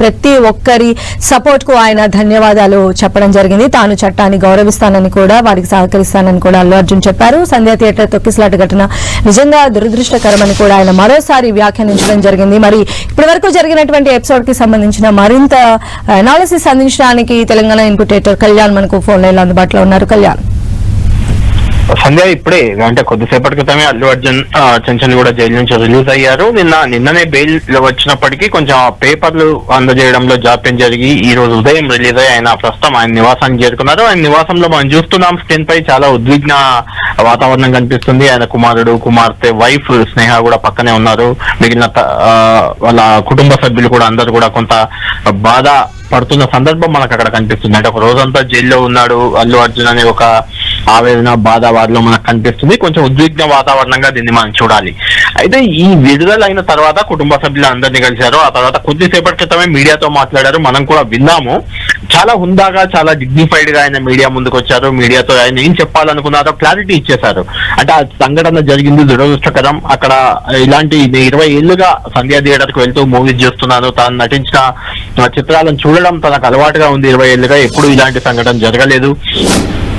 ప్రతి ఒక్కరి సపోర్ట్కు ఆయన ధన్యవాదాలు చెప్పడం జరిగింది. తాను చట్టాన్ని గౌరవిస్తానని కూడా వారికి సహకరిస్తానని కూడా అల్లు అర్జున్ చెప్పారు. సంధ్యా థియేటర్ తొక్కిసలాట ఘటన నిజంగా దురదృష్టకరమని కూడా ఆయన మరోసారి వ్యాఖ్యానించడం జరిగింది. మరి ఇప్పటి వరకు జరిగినటువంటి ఎపిసోడ్కి సంబంధించిన మరింత అనాలిసిస్ అందించడానికి తెలంగాణ ఇన్పుటేటర్ కళ్యాణ్ మనకు ఫోన్ లైన్ అందుబాటులో ఉన్నారు. కళ్యాణ్. సంధ్య ఇప్పుడే అంటే కొద్దిసేపటి క్రితమే అల్లు అర్జున్ చెంచన్ కూడా జైలు నుంచి రిలీజ్ అయ్యారు. నిన్న నిన్ననే బెయిల్ వచ్చినప్పటికీ కొంచెం పేపర్లు అందజేయడంలో జాప్యం జరిగి ఈ రోజు ఉదయం రిలీజ్ అయ్యి ఆయన ప్రస్తుతం ఆయన నివాసానికి చేరుకున్నారు. ఆయన నివాసంలో మనం చూస్తున్నాం స్క్రీన్ పై చాలా ఉద్విగ్న వాతావరణం కనిపిస్తుంది. ఆయన కుమారుడు కుమార్తె వైఫ్ స్నేహ కూడా పక్కనే ఉన్నారు. మిగిలిన త- వాళ్ళ కుటుంబ సభ్యులు కూడా అందరూ కూడా కొంత బాధ పడుతున్న సందర్భం మనకు అక్కడ కనిపిస్తుంది. అంటే ఒక రోజంతా జైల్లో ఉన్నాడు అల్లు అర్జున్ అనే ఒక ఆవేదన బాధ వారిలో మనకు కనిపిస్తుంది. కొంచెం ఉద్విగ్న వాతావరణంగా దీన్ని మనం చూడాలి. అయితే ఈ విడుదల అయిన తర్వాత కుటుంబ సభ్యులు అందరినీ కలిశారు. ఆ తర్వాత కొద్దిసేపటి క్రితమే మీడియాతో మాట్లాడారు. మనం కూడా విన్నాము. చాలా హుందాగా చాలా డిగ్నిఫైడ్గా ఆయన మీడియా ముందుకు వచ్చారు. మీడియాతో ఆయన ఏం చెప్పాలనుకున్నారో క్లారిటీ ఇచ్చేశారు. అంటే ఆ సంఘటన జరిగింది దురదృష్టకరం. అక్కడ ఇలాంటి ఇరవై ఏళ్ళుగా సంధ్యా థియేటర్కు వెళ్తూ మూవీస్ చూస్తున్నాను. తాను నటించిన చిత్రాలను చూడడం తనకు అలవాటుగా ఉంది. ఇరవై ఏళ్ళుగా ఎప్పుడు ఇలాంటి సంఘటన జరగలేదు.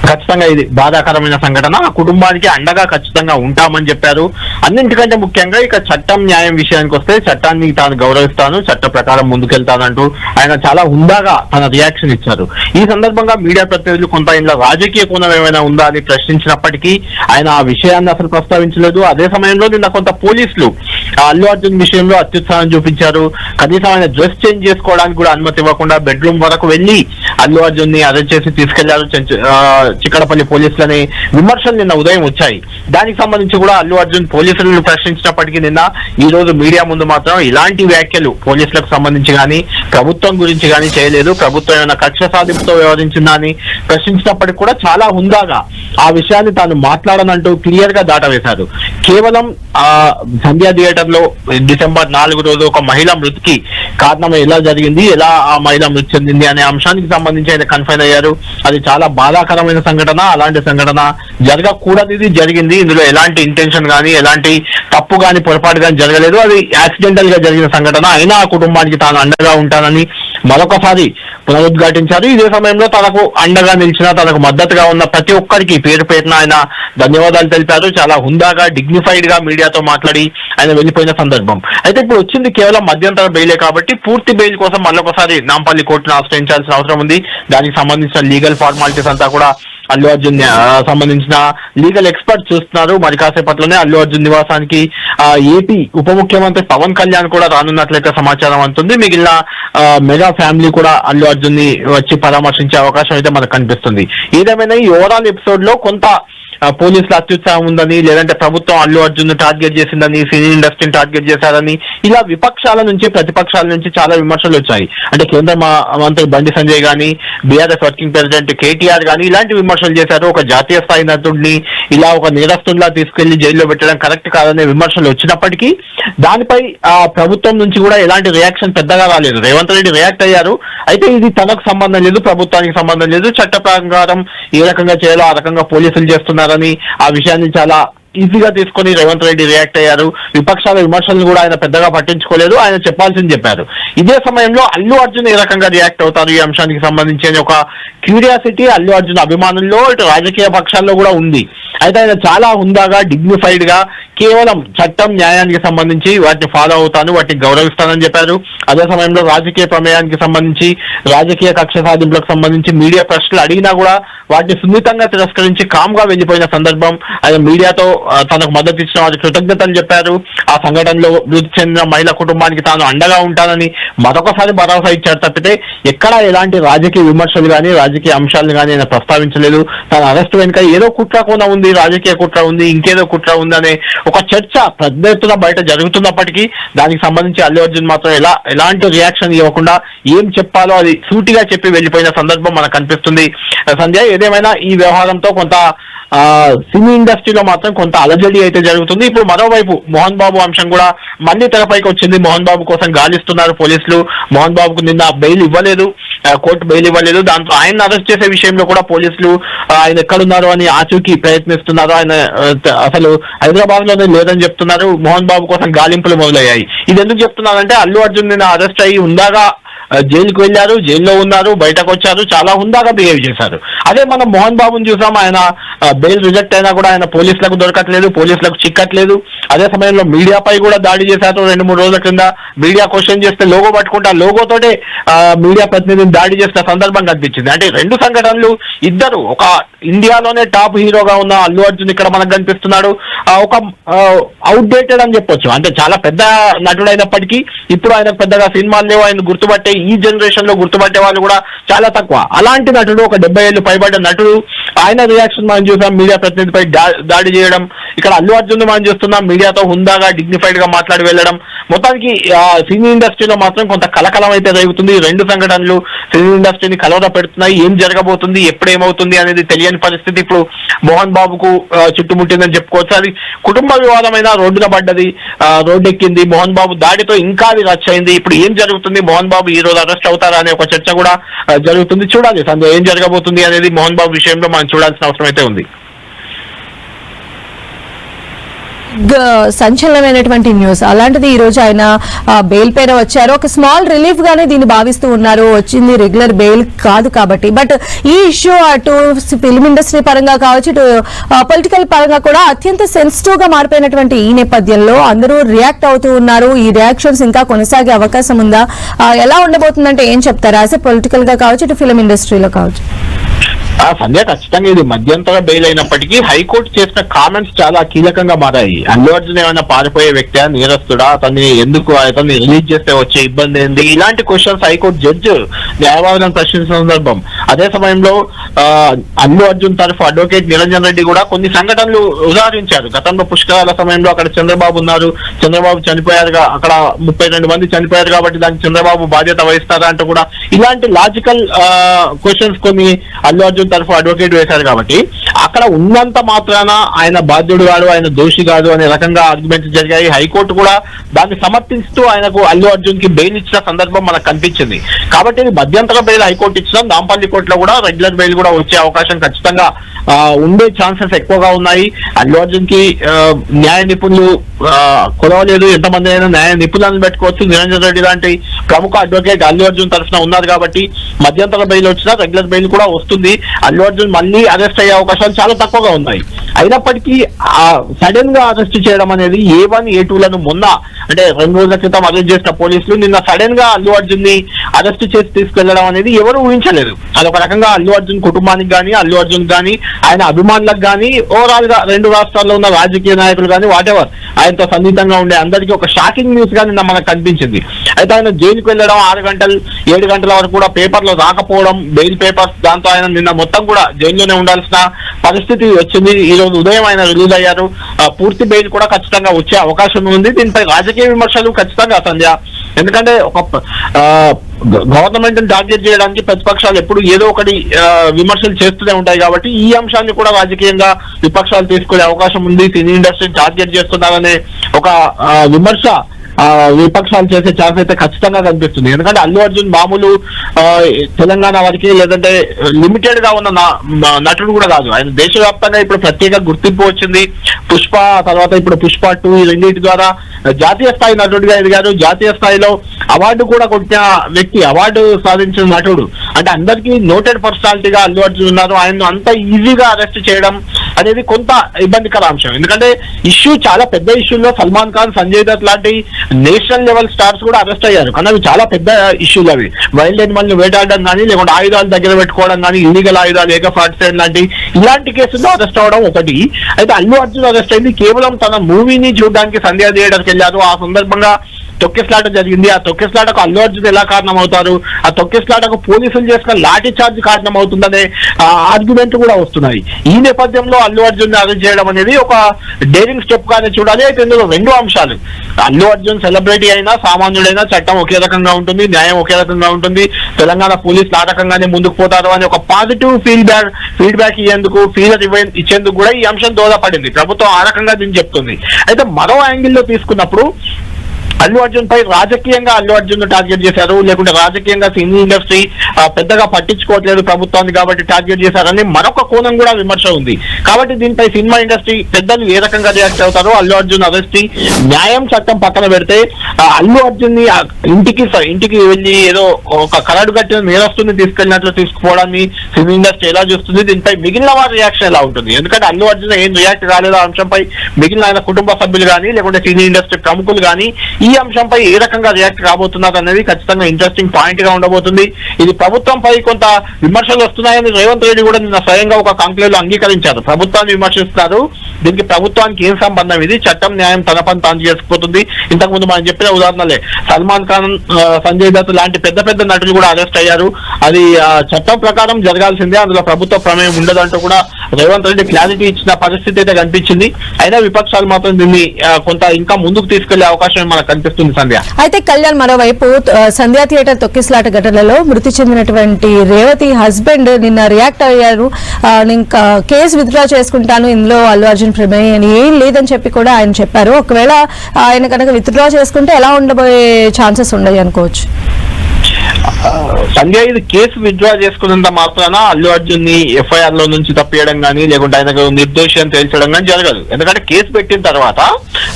ఖచ్చితంగా ఇది బాధాకరమైన సంఘటన. ఆ కుటుంబానికి అండగా ఖచ్చితంగా ఉంటామని చెప్పారు. అన్నింటికంటే ముఖ్యంగా ఇక చట్టం న్యాయం విషయానికి వస్తే చట్టాన్ని తాను గౌరవిస్తాను చట్ట ప్రకారం ముందుకెళ్తానంటూ ఆయన చాలా హుందాగా తన రియాక్షన్ ఇచ్చారు. ఈ సందర్భంగా మీడియా ప్రతినిధులు కొంత ఇంట్లో రాజకీయ కోణం ఏమైనా ఉందా అని ప్రశ్నించినప్పటికీ ఆయన ఆ విషయాన్ని అసలు ప్రస్తావించలేదు. అదే సమయంలో నిన్న కొంత పోలీసులు అల్లు అర్జున్ విషయంలో అత్యుత్సాహం చూపించారు. కనీసం ఆయన డ్రెస్ చేంజ్ చేసుకోవడానికి కూడా అనుమతి ఇవ్వకుండా బెడ్రూమ్ వరకు వెళ్ళి అల్లు అర్జున్ని అరెస్ట్ చేసి తీసుకెళ్ళారు చిక్కడపల్లి పోలీసులని. విమర్శలు నిన్న ఉదయం వచ్చాయి. దానికి సంబంధించి కూడా అల్లు అర్జున్ పోలీసులను ప్రశ్నించినప్పటికీ నిన్న ఈ రోజు మీడియా ముందు మాత్రం ఇలాంటి వ్యాఖ్యలు పోలీసులకు సంబంధించి కానీ ప్రభుత్వం గురించి కానీ చేయలేదు. ప్రభుత్వం ఏమైనా కక్ష సాధింపుతో వ్యవహరించిందా అని ప్రశ్నించినప్పటికీ కూడా చాలా హుందాగా ఆ విషయాన్ని తాను మాట్లాడనంటూ క్లియర్గా దాటవేశారు కేవలం ఆ సంధ్యా థియేటర్లో డిసెంబర్ నాలుగు రోజు ఒక మహిళ మృతికి కారణం ఎలా జరిగింది ఎలా ఆ మహిళ మృతి చెందింది అనే అంశానికి సంబంధించి ఆయన కన్ఫైన్ అయ్యారు. అది చాలా బాధాకరమైన సంఘటన అలాంటి సంఘటన జరగకూడదు జరిగింది. ఇందులో ఎలాంటి ఇంటెన్షన్ కానీ ఎలాంటి తప్పు కానీ పొరపాటు కానీ జరగలేదు. అది యాక్సిడెంటల్గా జరిగిన సంఘటన. అయినా ఆ కుటుంబానికి తాను అండగా ఉంటానని మరొకసారి పునరుద్ఘాటించారు. ఇదే సమయంలో తనకు అండగా నిలిచిన తనకు మద్దతుగా ఉన్న ప్రతి ఒక్కరికి పేరు పేరున ఆయన ధన్యవాదాలు తెలిపారు. చాలా హుందాగా డిగ్నిఫైడ్గా మీడియాతో మాట్లాడి ఆయన వెళ్ళిపోయిన సందర్భం. అయితే ఇప్పుడు వచ్చింది కేవలం మధ్యంతర బెయిలే కాబట్టి పూర్తి బెయిల్ కోసం మరొకసారి నాంపల్లి కోర్టును ఆశ్రయించాల్సిన అవసరం ఉంది. దానికి సంబంధించిన లీగల్ ఫార్మాలిటీస్ అంతా కూడా అల్లు అర్జున్ సంబంధించిన లీగల్ ఎక్స్పర్ట్ చూస్తున్నారు. మరి కాసేపట్లోనే అల్లు అర్జున్ నివాసానికి ఏపీ ఉప ముఖ్యమంత్రి పవన్ కళ్యాణ్ కూడా రానున్నట్లయితే సమాచారం అంటుంది మిగిలిన మెగా ఫ్యామిలీ కూడా అల్లు అర్జున్ని వచ్చి పరామర్శించే అవకాశం అయితే మనకు కనిపిస్తుంది. ఏదేమైనా ఈ ఓవరాల్ ఎపిసోడ్లో కొంత పోలీసుల అత్యుత్సాహం ఉందని లేదంటే ప్రభుత్వం అల్లు అర్జున్ టార్గెట్ చేసిందని సినీ ఇండస్ట్రీని టార్గెట్ చేశారని ఇలా విపక్షాల నుంచి ప్రతిపక్షాల నుంచి చాలా విమర్శలు వచ్చాయి. అంటే కేంద్ర మంత్రి బండి సంజయ్ గాని బీఆర్ఎస్ వర్కింగ్ ప్రెసిడెంట్ కేటీఆర్ గాని ఇలాంటి విమర్శలు చేశారు. ఒక జాతీయ స్థాయి నటుడిని ఇలా ఒక నేరస్తుల్లా తీసుకెళ్ళి జైల్లో పెట్టడం కరెక్ట్ కాదనే విమర్శలు వచ్చినప్పటికీ దానిపై ఆ ప్రభుత్వం నుంచి కూడా ఎలాంటి రియాక్షన్ పెద్దగా రాలేదు. రేవంత్ రెడ్డి రియాక్ట్ అయ్యారు. అయితే ఇది తనకు సంబంధం లేదు ప్రభుత్వానికి సంబంధం లేదు. చట్ట ప్రకారం ఏ రకంగా చేయాలో ఆ రకంగా పోలీసులు చేస్తున్నారు చేశారని ఆ విషయాన్ని చాలా ఈజీగా తీసుకొని రేవంత్ రెడ్డి రియాక్ట్ అయ్యారు. విపక్షాల విమర్శలను కూడా ఆయన పెద్దగా పట్టించుకోలేదు. ఆయన చెప్పాల్సింది చెప్పారు. ఇదే సమయంలో అల్లు అర్జున్ ఏ రకంగా రియాక్ట్ అవుతారు ఈ అంశానికి సంబంధించి అని ఒక క్యూరియాసిటీ అల్లు అర్జున్ అభిమానుల్లో ఇటు రాజకీయ పక్షాల్లో కూడా ఉంది. అయితే ఆయన చాలా హుందాగా డిగ్నిఫైడ్గా కేవలం చట్టం న్యాయానికి సంబంధించి వాటిని ఫాలో అవుతాను వాటిని గౌరవిస్తానని చెప్పారు. అదే సమయంలో రాజకీయ ప్రమేయానికి సంబంధించి రాజకీయ కక్ష సాధింపులకు సంబంధించి మీడియా ప్రశ్నలు అడిగినా కూడా వాటిని సున్నితంగా తిరస్కరించి కామ్గా వెళ్ళిపోయిన సందర్భం ఆయన మీడియాతో తనకు మద్దతు ఇచ్చిన వారికి కృతజ్ఞతలు చెప్పారు. ఆ సంఘటనలో మృతి చెందిన మహిళ కుటుంబానికి తాను అండగా ఉంటానని మరొకసారి భరోసా ఇచ్చారు తప్పితే ఎక్కడా ఎలాంటి రాజకీయ విమర్శలు కానీ రాజకీయ అంశాలను కానీ ఆయన ప్రస్తావించలేదు. తన అరెస్ట్ వెనుక ఏదో కుట్ర కోణ ఉంది రాజకీయ కుట్ర ఉంది ఇంకేదో కుట్ర ఉంది అనే ఒక చర్చ పెద్ద ఎత్తున బయట జరుగుతున్నప్పటికీ దానికి సంబంధించి అల్లు అర్జున్ మాత్రం ఎలా ఎలాంటి రియాక్షన్ ఇవ్వకుండా ఏం చెప్పాలో అది సూటిగా చెప్పి వెళ్ళిపోయిన సందర్భం మనకు కనిపిస్తుంది. సంజయ్ ఏదేమైనా ఈ వ్యవహారంతో కొంత ఆ సినీ ఇండస్ట్రీలో మాత్రం కొంత అలజడి అయితే జరుగుతుంది. ఇప్పుడు మరోవైపు మోహన్ బాబు అంశం కూడా మళ్ళీ తెరపైకి వచ్చింది. మోహన్ బాబు కోసం గాలిస్తున్నారు పోలీసులు. మోహన్ బాబుకు నిన్న బెయిల్ ఇవ్వలేదు. కోర్టు బెయిల్ ఇవ్వలేదు. దాంతో ఆయన అరెస్ట్ చేసే విషయంలో కూడా పోలీసులు ఆయన ఎక్కడున్నారు అని ఆచూకీ ప్రయత్నిస్తున్నారు. ఆయన అసలు హైదరాబాద్లోనే లేదని చెప్తున్నారు. మోహన్ బాబు కోసం గాలింపులు మొదలయ్యాయి. ఇది ఎందుకు చెప్తున్నారంటే అల్లు అర్జున్ నిన్న అరెస్ట్ అయ్యి ఉందాగా జైలుకు వెళ్ళారు జైల్లో ఉన్నారు బయటకు వచ్చారు చాలా హుందాగా బిహేవ్ చేశారు. అదే మనం మోహన్ బాబుని చూసాం ఆయన బెయిల్ రిజెక్ట్ అయినా కూడా ఆయన పోలీసులకు దొరకట్లేదు పోలీసులకు చిక్కట్లేదు. అదే సమయంలో మీడియాపై కూడా దాడి చేశారు రెండు మూడు రోజుల కింద మీడియా క్వశ్చన్ చేస్తే లోగో పట్టుకుంటా లోగోతోటే మీడియా ప్రతినిధిని దాడి చేసిన సందర్భం కనిపించింది. అంటే రెండు సంఘటనలు ఇద్దరు ఒక ఇండియాలోనే టాప్ హీరోగా ఉన్న అల్లు అర్జున్ ఇక్కడ మనకు కనిపిస్తున్నాడు. ఒక అవుట్డేటెడ్ అని చెప్పొచ్చు. అంటే చాలా పెద్ద నటుడైనప్పటికీ ఇప్పుడు ఆయన పెద్దగా సినిమాలు లేవు ఆయన గుర్తుపట్టే ఈ జనరేషన్లో గుర్తుపట్టే వాళ్ళు కూడా చాలా తక్కువ. అలాంటి నటుడు ఒక డెబ్బై ఏళ్ళు పైబడ్డ నటుడు ఆయన రియాక్షన్ మనం చూసాం. మీడియా ప్రతినిధిపై దాడి చేయడం. ఇక్కడ అల్లు అర్జున్ మనం చూస్తున్నాం. మీడియాతో హుందాగా డిగ్నిఫైడ్గా మాట్లాడి వెళ్ళడం. మొత్తానికి సినీ ఇండస్ట్రీలో మాత్రం కొంత కలకలం అయితే జరుగుతుంది రెండు సంఘటనలు సినీ ఇండస్ట్రీని కలవర పెడుతున్నాయి ఏం జరగబోతుంది? ఎప్పుడు ఏమవుతుంది అనేది తెలియని పరిస్థితి. ఇప్పుడు మోహన్ బాబుకు చుట్టుముట్టిందని చెప్పుకోవచ్చు. అది కుటుంబ వివాదమైన రోడ్డున పడ్డది. రోడ్డు ఎక్కింది మోహన్ బాబు దాడితో ఇంకా అది రచ్చ అయింది. ఇప్పుడు ఏం జరుగుతుంది? మోహన్ బాబు ఈ రోజు అరెస్ట్ అవుతారా అనే ఒక చర్చ కూడా జరుగుతుంది. చూడాలి సందు ఏం జరగబోతుంది అనేది మోహన్ బాబు విషయంలో మనం చూడాల్సిన అవసరం అయితే ఉంది. సంచలనమైనటువంటి న్యూస్. అలాంటిది ఈ రోజు ఆయన బెయిల్ పైన వచ్చారు. ఒక స్మాల్ రిలీఫ్ గానే దీన్ని భావిస్తూ ఉన్నారు. వచ్చింది రెగ్యులర్ బెయిల్ కాదు కాబట్టి. బట్ ఈ ఇష్యూ అటు ఫిల్మ్ ఇండస్ట్రీ పరంగా కావచ్చు ఇటు పొలిటికల్ పరంగా కూడా అత్యంత సెన్సిటివ్గా మారిపోయినటువంటి ఈ నేపథ్యంలో అందరూ రియాక్ట్ అవుతూ ఉన్నారు. ఈ రియాక్షన్స్ ఇంకా కొనసాగే అవకాశం ఉందా? ఎలా ఉండబోతుందంటే ఏం చెప్తారు? యాజ్ పొలిటికల్గా కావచ్చు ఇటు ఫిల్మ్ ఇండస్ట్రీలో కావచ్చు. ఆ సంధ్య ఖచ్చితంగా ఇది మధ్యంతర బెయిల్ అయినప్పటికీ హైకోర్టు చేసిన కామెంట్స్ చాలా కీలకంగా మారాయి. అల్లు అర్జున్ ఏమైనా పారిపోయే వ్యక్తి నేరస్తుడా? అతన్ని ఎందుకు అతన్ని రిలీజ్ చేస్తే వచ్చే ఇబ్బంది ఏంది? ఇలాంటి క్వశ్చన్స్ హైకోర్టు జడ్జి న్యాయవాదులను ప్రశ్నించిన సందర్భం. అదే సమయంలో ఆ, అల్లు అర్జున్ తరఫు అడ్వకేట్ నిరంజన్ రెడ్డి కూడా కొన్ని సంఘటనలు ఉదాహరించారు. గతంలో పుష్కరాల సమయంలో అక్కడ చంద్రబాబు ఉన్నారు. చంద్రబాబు చనిపోయారుగా అక్కడ ముప్పై రెండు మంది చనిపోయారు కాబట్టి దానికి చంద్రబాబు బాధ్యత వహిస్తారా అంటూ కూడా ఇలాంటి లాజికల్ క్వశ్చన్స్ కొన్ని అల్లు అర్జున్ తరఫు అడ్వకేట్ వేశారు కాబట్టి అక్కడ ఉన్నంత మాత్రాన ఆయన బాధ్యుడు కాదు ఆయన దోషి కాదు అనే రకంగా ఆర్గ్యుమెంట్స్ జరిగాయి. హైకోర్టు కూడా దాన్ని సమర్థిస్తూ ఆయనకు అల్లు అర్జున్కి బెయిల్ ఇచ్చిన సందర్భం మనకు కనిపించింది. కాబట్టి ఇది మధ్యంతర బెయిల్ హైకోర్టు ఇచ్చిన నాంపల్లి కోర్టులో కూడా రెగ్యులర్ బెయిల్ కూడా వచ్చే అవకాశం ఖచ్చితంగా ఉండే ఛాన్సెస్ ఎక్కువగా ఉన్నాయి. అల్లు అర్జున్కి న్యాయ నిపుణులు ఆ, కొలవలేదు. ఎంతమంది అయినా న్యాయ నిపుణులను పెట్టుకోవచ్చు. నిరంజన్ రెడ్డి లాంటి ప్రముఖ అడ్వకేట్ అల్లు అర్జున్ తరఫున ఉన్నారు కాబట్టి మధ్యంతర బెయిల్ వచ్చినా రెగ్యులర్ బెయిల్ కూడా వస్తుంది. అల్లు అర్జున్ మళ్ళీ అరెస్ట్ అయ్యే అవకాశాలు చాలా తక్కువగా ఉన్నాయి. అయినప్పటికీ సడన్గా అరెస్ట్ చేయడం అనేది ఏ వన్ ఏ టూలను మొన్న అంటే రెండు రోజుల క్రితం అరెస్ట్ చేసిన పోలీసులు నిన్న సడన్గా అల్లు అర్జున్ని అరెస్ట్ చేసి తీసుకెళ్ళడం అనేది ఎవరు ఊహించలేదు అదొక రకంగా అల్లు అర్జున్ కుటుంబానికి కానీ అల్లు అర్జున్ కానీ ఆయన అభిమానులకు కానీ ఓవరాల్గా రెండు రాష్ట్రాల్లో ఉన్న రాజకీయ నాయకులు కానీ వాటెవర్ ఆయనతో సన్నిహితంగా ఉండే అందరికీ ఒక షాకింగ్ న్యూస్గా నిన్న మనకు కనిపించింది. అయితే ఆయన జైలుకు వెళ్ళడం ఆరు గంటలు ఏడు గంటల వరకు కూడా పేపర్లో రాకపోవడం బెయిల్ పేపర్స్ దాంతో ఆయన నిన్న మొత్తం కూడా జైల్లోనే ఉండాల్సిన పరిస్థితి వచ్చింది. ఈ రోజు ఉదయం ఆయన రిలీజ్ అయ్యారు. ఆ, పూర్తి బెయిల్ కూడా ఖచ్చితంగా వచ్చే అవకాశం ఉంది. దీనిపై రాజకీయ విమర్శలు? ఖచ్చితంగా సంధ్య. ఎందుకంటే ఒక గవర్నమెంట్ టార్గెట్ చేయడానికి ప్రతిపక్షాలు ఎప్పుడు ఏదో ఒకటి విమర్శలు చేస్తూనే ఉంటాయి కాబట్టి ఈ అంశాన్ని కూడా రాజకీయంగా విపక్షాలు తీసుకునే అవకాశం ఉంది. సినీ ఇండస్ట్రీని టార్గెట్ చేస్తున్నారనే ఒక విమర్శ విపక్షాలు చేసే ఛాన్స్ అయితే ఖచ్చితంగా కనిపిస్తుంది. ఎందుకంటే అల్లు అర్జున్ మామూలు తెలంగాణ వారికి లేదంటే లిమిటెడ్గా ఉన్న నటుడు కూడా కాదు. ఆయన దేశవ్యాప్తంగా ఇప్పుడు ప్రత్యేక గుర్తింపు వచ్చింది. పుష్ప తర్వాత ఇప్పుడు పుష్ప టూ ఈ రెండింటి ద్వారా జాతీయ స్థాయి నటుడిగా ఎదిగారు. జాతీయ స్థాయిలో అవార్డు కూడా కొట్టిన వ్యక్తి అవార్డు సాధించిన నటుడు. అంటే అందరికీ నోటెడ్ పర్సనాలిటీగా అల్లు అర్జున్ ఉన్నారు. ఆయన అంత ఈజీగా అరెస్ట్ చేయడం అనేది కొంత ఇబ్బందికర అంశం. ఎందుకంటే ఇష్యూ చాలా పెద్ద ఇష్యూలో సల్మాన్ ఖాన్ సంజయ్ దత్ లాంటి నేషనల్ లెవెల్ స్టార్స్ కూడా అరెస్ట్ అయ్యారు. కానీ అవి చాలా పెద్ద ఇష్యూలు అవి. వైల్డ్ అనిమల్ని వేటాడడం కానీ లేకుంటే ఆయుధాలు దగ్గర పెట్టుకోవడం కానీ ఇల్లీగల్ ఆయుధాలు ఏక ఫార్ట్ లాంటి ఇలాంటి కేసుల్లో అరెస్ట్ అవడం ఒకటి. అయితే అల్లు అర్జున్ అరెస్ట్ అయింది. కేవలం తన మూవీని చూడడానికి సంధ్యా థియేటర్కి వెళ్ళారు. ఆ సందర్భంగా తొక్కిస్లాట జరిగింది. ఆ తొక్కిస్లాటకు అల్లు అర్జున్ ఎలా కారణం అవుతారు ఆ తొక్కిస్లాటకు పోలీసులు చేసిన లాఠీ చార్జ్ కారణం అవుతుందనే ఆర్గ్యుమెంట్ కూడా వస్తున్నాయి. ఈ నేపథ్యంలో అల్లు అర్జున్ అరెస్ట్ చేయడం అనేది ఒక డేరింగ్ స్టెప్ గానే చూడాలి. అయితే ఇందులో రెండు అంశాలు. అల్లు అర్జున్ సెలబ్రిటీ అయినా సామాన్యుడైనా చట్టం ఒకే రకంగా ఉంటుంది న్యాయం ఒకే రకంగా ఉంటుంది. తెలంగాణ పోలీసులు ఆ రకంగానే ముందుకు పోతారు అని ఒక పాజిటివ్ ఫీడ్బ్యాక్ ఫీడ్బ్యాక్ ఇచ్చేందుకు ఫీలర్ ఇచ్చేందుకు కూడా ఈ అంశం దోహదపడింది. ప్రభుత్వం ఆ రకంగా దీన్ని చెప్తుంది. అయితే మరో యాంగిల్లో తీసుకున్నప్పుడు అల్లు అర్జున్ పై రాజకీయంగా అల్లు అర్జున్ టార్గెట్ చేశారు. లేకుంటే రాజకీయంగా సినీ ఇండస్ట్రీ పెద్దగా పట్టించుకోవట్లేదు ప్రభుత్వాన్ని కాబట్టి టార్గెట్ చేశారని మరొక కోణం కూడా విమర్శ ఉంది. కాబట్టి దీనిపై సినిమా ఇండస్ట్రీ పెద్దలు ఏ రకంగా రియాక్ట్ అవుతారో అల్లు అర్జున్ అరెస్ట్ న్యాయం చట్టం పక్కన పెడితే ఆ, అల్లు అర్జున్ని ఇంటికి ఇంటికి వెళ్ళి ఏదో ఒక కరడు కట్టిన నేరస్తుని తీసుకెళ్ళినట్లు తీసుకుపోవడాన్ని సినీ ఇండస్ట్రీ ఎలా చూస్తుంది? దీనిపై మిగిలిన వారి రియాక్షన్ ఎలా ఉంటుంది? ఎందుకంటే అల్లు అర్జున్ ఏం రియాక్ట్ కాలేదు ఆ అంశంపై మిగిలిన ఆయన కుటుంబ సభ్యులు కానీ లేకుంటే సినీ ఇండస్ట్రీ ప్రముఖులు కానీ ఈ అంశంపై ఏ రకంగా రియాక్ట్ కాబోతున్నారు అనేది ఖచ్చితంగా ఇంట్రెస్టింగ్ పాయింట్గా ఉండబోతుంది. ఇది ప్రభుత్వంపై కొంత విమర్శలు వస్తున్నాయని రేవంత్ రెడ్డి కూడా నిన్న స్వయంగా ఒక కాంక్లేవ్లో అంగీకరించారు. ప్రభుత్వాన్ని విమర్శిస్తున్నారు. దీనికి ప్రభుత్వానికి ఏం సంబంధం ఇది? చట్టం న్యాయం తన పని తాను చేసుకుపోతుంది. ఇంతకు ముందు మనం చెప్పిన ఉదాహరణలే. సల్మాన్ ఖాన్ సంజయ్ దత్ లాంటి పెద్ద పెద్ద నటులు కూడా అరెస్ట్ అయ్యారు. అది చట్టం ప్రకారం జరగాల్సిందే. అందులో ప్రభుత్వ ప్రమేయం ఉండదంటూ కూడా రేవంత్ రెడ్డి క్లారిటీ ఇచ్చిన పరిస్థితి అయితే కనిపించింది. అయినా విపక్షాలు మాత్రం దీన్ని కొంత ఇంకా ముందుకు తీసుకెళ్ళే అవకాశం మనకు కనిపిస్తుంది సంధ్య. అయితే కళ్యాణ్ మరోవైపు సంధ్యా థియేటర్ తొక్కిసలాట ఘటనలో మృతి చెందినటువంటి రేవతి హస్బెండ్ నిన్న రియాక్ట్ అయ్యారు. నేను ఇంకా కేసు విత్డ్రా చేసుకుంటాను. ఇందులో అల్లు అర్జున్ ప్రమేయం ఏం లేదని చెప్పి కూడా ఆయన చెప్పారు. ఒకవేళ ఆయన కనుక విత్డ్రా చేసుకుంటే ఎలా ఉండబోయే ఛాన్సెస్ ఉన్నాయి అనుకోవచ్చు? సంజయ్ ఇది కేసు విత్డ్రా చేసుకున్నంత మాత్రాన అల్లు అర్జున్ని ఎఫ్ఐఆర్లో నుంచి తప్పియడం కానీ లేకుంటే ఆయనకు నిర్దోషి అని తేల్చడం కానీ జరగదు. ఎందుకంటే కేసు పెట్టిన తర్వాత